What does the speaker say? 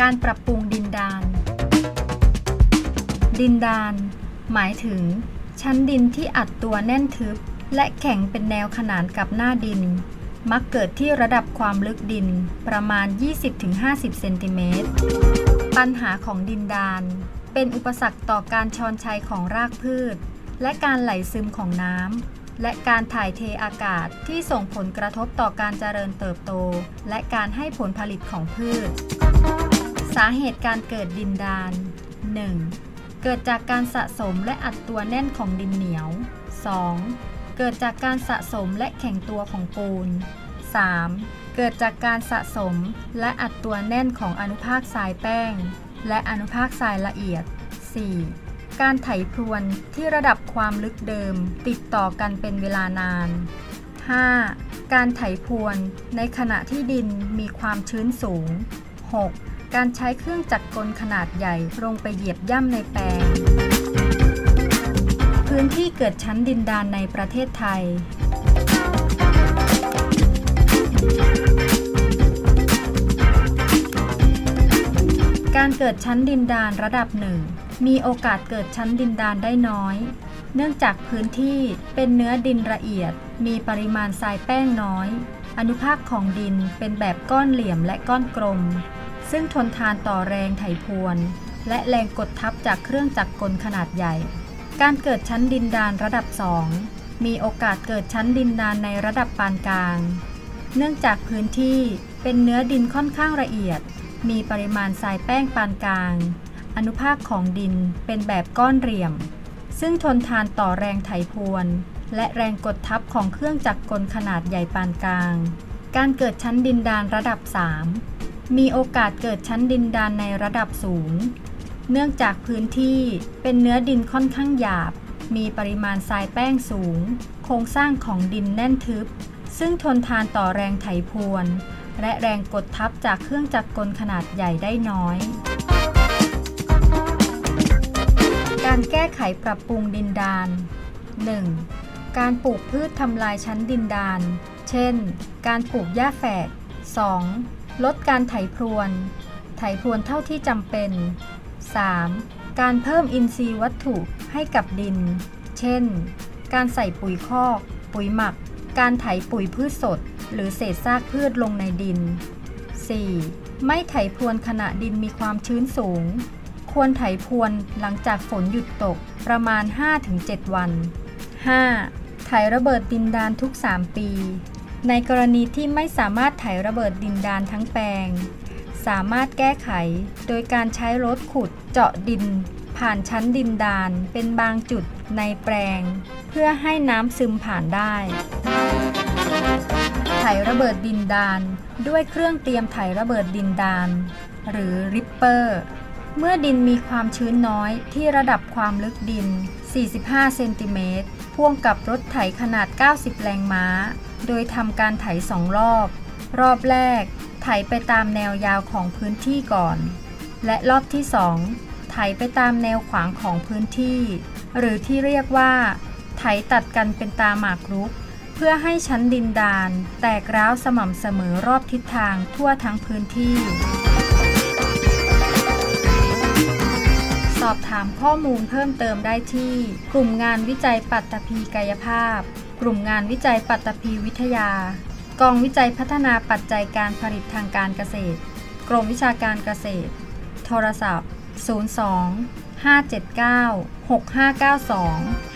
การปรับปรุงดินดาน ดินดาน หมายถึง ชั้นดินที่อัดตัวแน่นทึบ และแข็งเป็นแนวขนานกับหน้าดิน มักเกิดที่ระดับความลึกดินประมาณ 20-50 เซนติเมตร ปัญหาของดินดาน เป็นอุปสรรคต่อการชอนชัยของรากพืช และการไหลซึมของน้ำและการถ่ายเทอากาศที่ส่งผลกระทบต่อการเจริญเติบโต และการให้ผลผลิตของพืชาเหตุการเกิดดินดาน 1. เกิดจากการสะสมและอัดตัวแน่นของดินเหนียว 2. เกิดจากการสะสมและแข็งตัวของปูน 3. เกิดจากการสะสมและอัดตัวแน่นของอนุภาคทรายแป้ง และอนุภาคทรายละเอียด 4. การไถพรวนที่ระดับความลึกเดิมติดต่อกันเป็นเวลานาน 5. การไถพรวนในขณะที่ดินมีความชื้นสูง 6. การใช้เครื่องจักรกลขนาดใหญ่ลงไปเหยียบย่ำในแปลง พื้นที่เกิดชั้นดินดานในประเทศไทย การเกิดชั้นดินดานระดับหนึ่งมีโอกาสเกิดชั้นดินดานได้น้อย เนื่องจากพื้นที่เป็นเนื้อดินละเอียด มีปริมาณทรายแป้งน้อย อนุภาคของดินเป็นแบบก้อนเหลี่ยมและก้อนกลม ซึ่งทนทานต่อแรงไถพรวน และแรงกดทับจากเครื่องจักรกลขนาดใหญ่ การเกิดชั้นดินดานระดับ 2 มีโอกาสเกิดชั้นดินดานในระดับปานกลาง เนื่องจากพื้นที่เป็นเนื้อดินค่อนข้างละเอียด มีปริมาณทรายแป้งปานกลาง อนุภาคของดินเป็นแบบก้อนเหลี่ยม ซึ่งทนทานต่อแรงไถพรวน และแรงกดทับของเครื่องจักรกลขนาดใหญ่ปานกลาง การเกิดชั้นดินดานระดับ 3 มีโอกาสเกิดชั้นดินดานในระดับสูง เนื่องจากพื้นที่เป็นเนื้อดินค่อนข้างหยาบ มีปริมาณทรายแป้งสูง โครงสร้างของดินแน่นทึบ ซึ่งทนทานต่อแรงไถพรวน และแรงกดทับจากเครื่องจักรกลขนาดใหญ่ได้น้อย การแก้ไขปรับปรุงดินดาน 1. การปลูกพืชทำลายชั้นดินดาน เช่น การปลูกหญ้าแฝก 2. ลดการไถพรวน ไถพรวนเท่าที่จำเป็น 3. การเพิ่มอินทรีย์วัตถุให้กับดิน เช่น การใส่ปุ๋ยคอก ปุ๋ยหมัก การไถปุ๋ยพืชสด หรือเศษซากพืชลงในดิน 4. ไม่ไถพรวนขณะดินมีความชื้นสูง ควรไถพรวนหลังจากฝนหยุดตกประมาณ 5-7 วัน 5. ไถระเบิดดินดานทุก 3 ปี ในกรณีที่ไม่สามารถไถระเบิดดินดานทั้งแปลง สามารถแก้ไขโดยการใช้รถขุดเจาะดิน ผ่านชั้นดินดานเป็นบางจุดในแปลง เพื่อให้น้ำซึมผ่านได้ ไถระเบิดดินดานด้วยเครื่องเตรียมไถระเบิดดินดาน หรือริปเปอร์ เมื่อดินมีความชื้นน้อยที่ระดับความลึกดิน 45 เซนติเมตรพ่วงกับรถไถขนาด 90 แรงม้า โดยทำการไถสองรอบ รอบแรก ไถไปตามแนวยาวของพื้นที่ก่อน และรอบที่2ไถไปตามแนวขวางของพื้นที่ หรือที่เรียกว่า ไถตัดกันเป็นตาหมากรุก เพื่อให้ชั้นดินดาน แตกร้าวสม่ำเสมอรอบทิศทางทั่วทั้งพื้นที่ สอบถามข้อมูลเพิ่มเติมได้ที่ กลุ่มงานวิจัยปัตตภีกายภาพ กลุ่มงานวิจัยปัตตภีวิทยา กองวิจัยพัฒนาปัจจัยการผลิตทางการเกษตร กรมวิชาการเกษตร โทรศัพท์ 02 579 6592